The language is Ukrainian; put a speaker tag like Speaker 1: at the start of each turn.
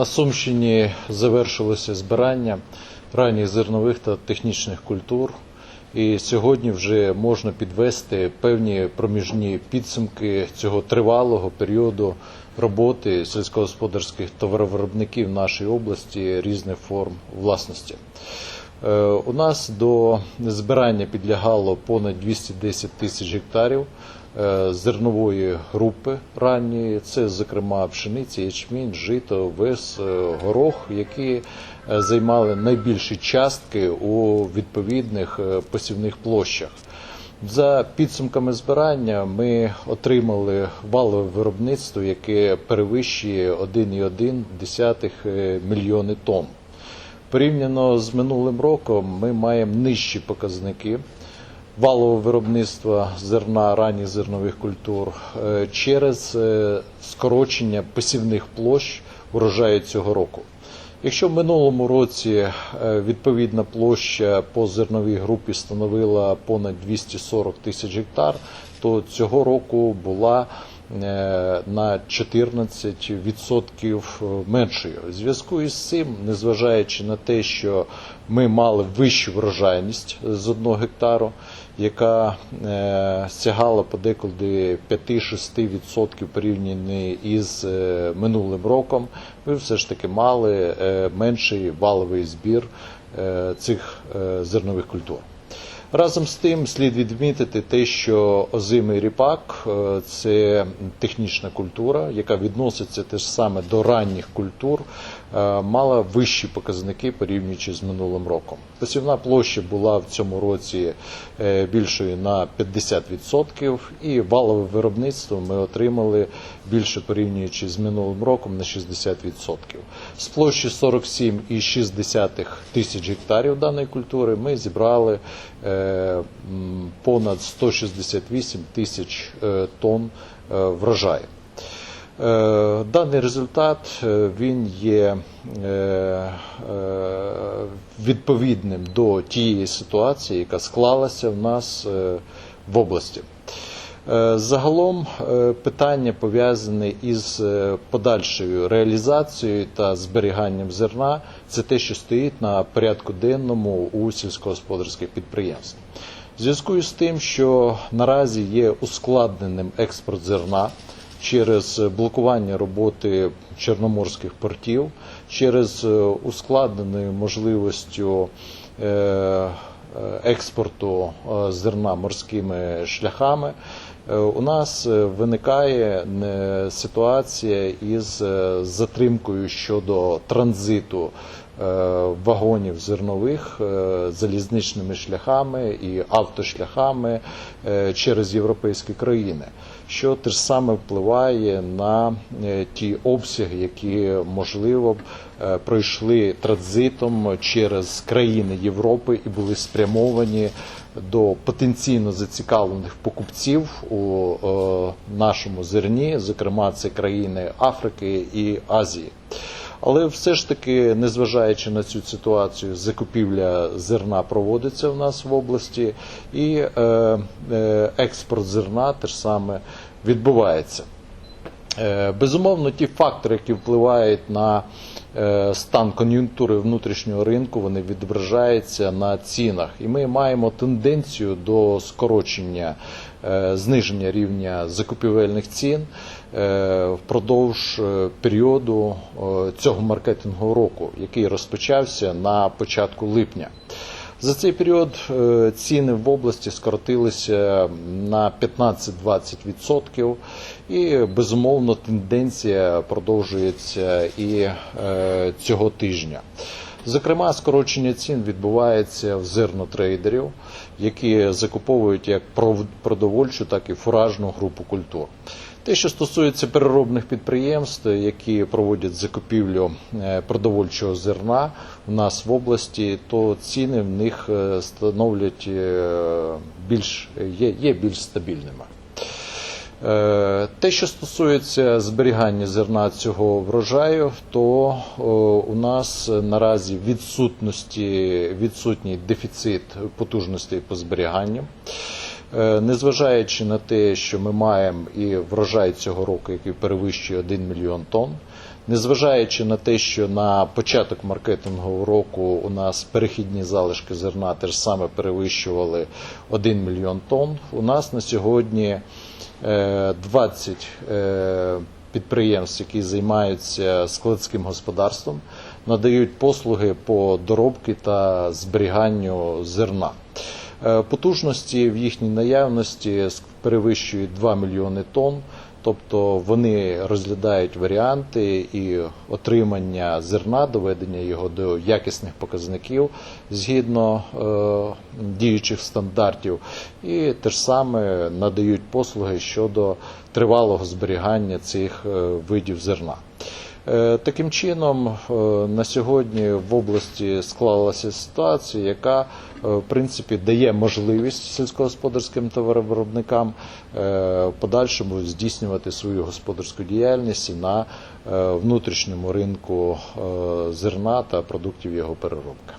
Speaker 1: На Сумщині завершилося збирання ранніх зернових та технічних культур. І сьогодні вже можна підвести певні проміжні підсумки цього тривалого періоду роботи сільськогосподарських товаровиробників нашої області різних форм власності. Е, У нас до збирання підлягало понад 210 тисяч гектарів е, зернової групи ранньої. Це, зокрема, пшениця, ячмінь, жито, вес, е, горох, які займали найбільші частки у відповідних посівних площах. За підсумками збирання ми отримали валове виробництво, яке перевищує 1,1 е, мільйони тонн. Порівняно з минулим роком ми маємо нижчі показники валового виробництва зерна ранніх зернових культур е, через е, скорочення посівних площ урожаю цього року. Якщо в минулому році е, відповідна площа по зерновій групі становила понад 240 тисяч гектар, то цього року була на 14% меншою. У зв'язку із цим, незважаючи на те, що ми мали вищу врожайність з одного гектару, яка е, сягала подекуди 5-6% порівняно із е, минулим роком, ми все ж таки мали е, менший валовий збір е, цих е, зернових культур. Разом з тим слід відмітити те, що озимий ріпак е, це технічна культура, яка відноситься теж саме до ранніх культур, мала вищі показники порівнюючи з минулим роком. Посівна площа була в цьому році е, більшою на 50%, і валове виробництво ми отримали більше порівнюючи з минулим роком на 60%. З площі 47,6 тисяч гектарів даної культури ми зібрали е, понад 168 тисяч е, тонн е, врожаю. Е, Даний результат е, він є е, відповідним до тієї ситуації, яка склалася в нас в області. Загалом питання пов'язане із подальшою реалізацією та зберіганням зерна це те, що стоїть на порядку денному у сільськогосподарських підприємств. В зв'язку з тим, що наразі є ускладненим експорт зерна через блокування роботи чорноморських портів, через е, ускладненою можливістю е, е, експорту е, зерна морськими шляхами, е, у нас е, виникає е, ситуація із е, затримкою щодо транзиту е, вагонів зернових е, залізничними шляхами і автошляхами е, через європейські країни, що теж саме впливає на е, ті обсяги, які можливо е, пройшли транзитом через країни Європи і були спрямовані до потенційно зацікавлених покупців у е, нашому зерні, зокрема це країни Африки і Азії. Але все ж таки, незважаючи на цю ситуацію, закупівля зерна проводиться в нас в області, і е, е, експорт зерна теж саме відбувається. Е, Безумовно, ті фактори, які впливають на е, стан кон'юнктури внутрішнього ринку, вони відображаються на цінах. І ми маємо тенденцію до скорочення, е, зниження рівня закупівельних цін впродовж періоду цього маркетингового року, який розпочався на початку липня. За цей період е, ціни в області скоротилися на 15-20%, і безумовно тенденція продовжується і е, цього тижня. Зокрема, скорочення цін відбувається в зернотрейдерів, які закуповують як продовольчу, так і фуражну групу культур. Те, що стосується переробних підприємств, які проводять закупівлю е, продовольчого зерна у нас в області, то ціни в них е, становлять е, більш є, є більш стабільними. Е, Те, що стосується зберігання зерна цього врожаю, то у нас наразі відсутності, відсутній дефіцит потужностей по зберіганню. Е, Незважаючи на те, що ми маємо і врожай цього року, який перевищує 1 мільйон тонн, Незважаючи на те, що на початок маркетингового року у нас перехідні залишки зерна теж саме перевищували 1 мільйон тонн, у нас на сьогодні е, 20 е, підприємств, які займаються складським господарством, надають послуги по доробці та зберіганню зерна. Е, Потужності в їхній наявності перевищують 2 мільйони тонн. Тобто вони розглядають варіанти і отримання зерна, доведення його до якісних показників згідно е, діючих стандартів, і те ж саме надають послуги щодо тривалого зберігання цих е, видів зерна. Е, Таким чином, е, на сьогодні в області склалася ситуація, яка е, в принципі дає можливість сільськогосподарським товаровиробникам подальшому здійснювати свою господарську діяльність на внутрішньому ринку зерна та продуктів його переробки.